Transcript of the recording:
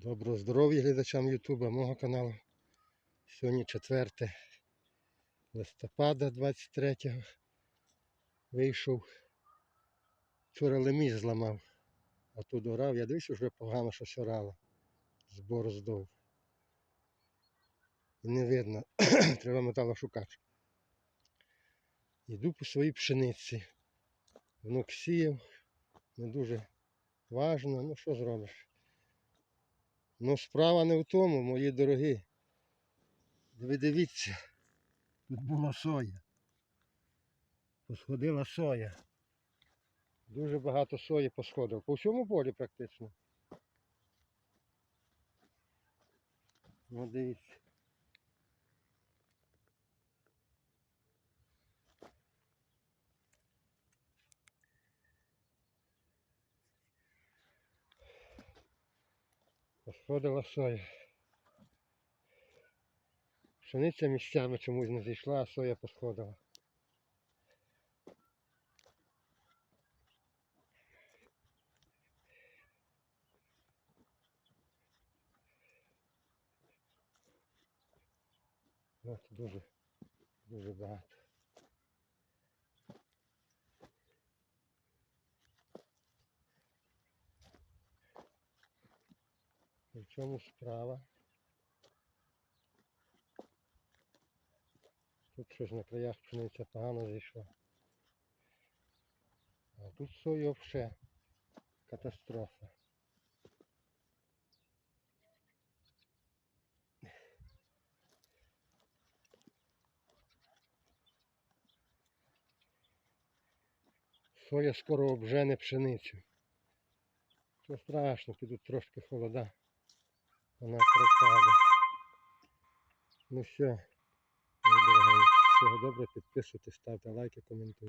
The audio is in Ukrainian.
Доброго здоров'я глядачам Ютуба, мого каналу. Сьогодні 4 листопада 23-го. Вийшов. Вчора леміс зламав, а тут орав. Я дивлюся, вже погано щось орало. З бороздов. Не видно. Треба металошукач. Йду по своїй пшениці. Внук сіяв. Не дуже важно. Ну що зробиш? Ну, справа не в тому, мої дорогі. Ви дивіться, тут була соя. Посходила соя. Дуже багато сої посходило. По всьому полі практично. Ну, дивіться. Посходила соя. Пшениця місцями чомусь не зійшла, а соя посходила. От дуже, дуже багато. В чому справа? Тут щось на краях пшениця погано зійшла. А тут сою взагалі катастрофа. Соя скоро обжене пшеницю. Що страшно, підуть трошки холода. Вона пропаде. Ну все, дорогенькі, всього добре, підписуйтесь, ставте лайки, коментуйте.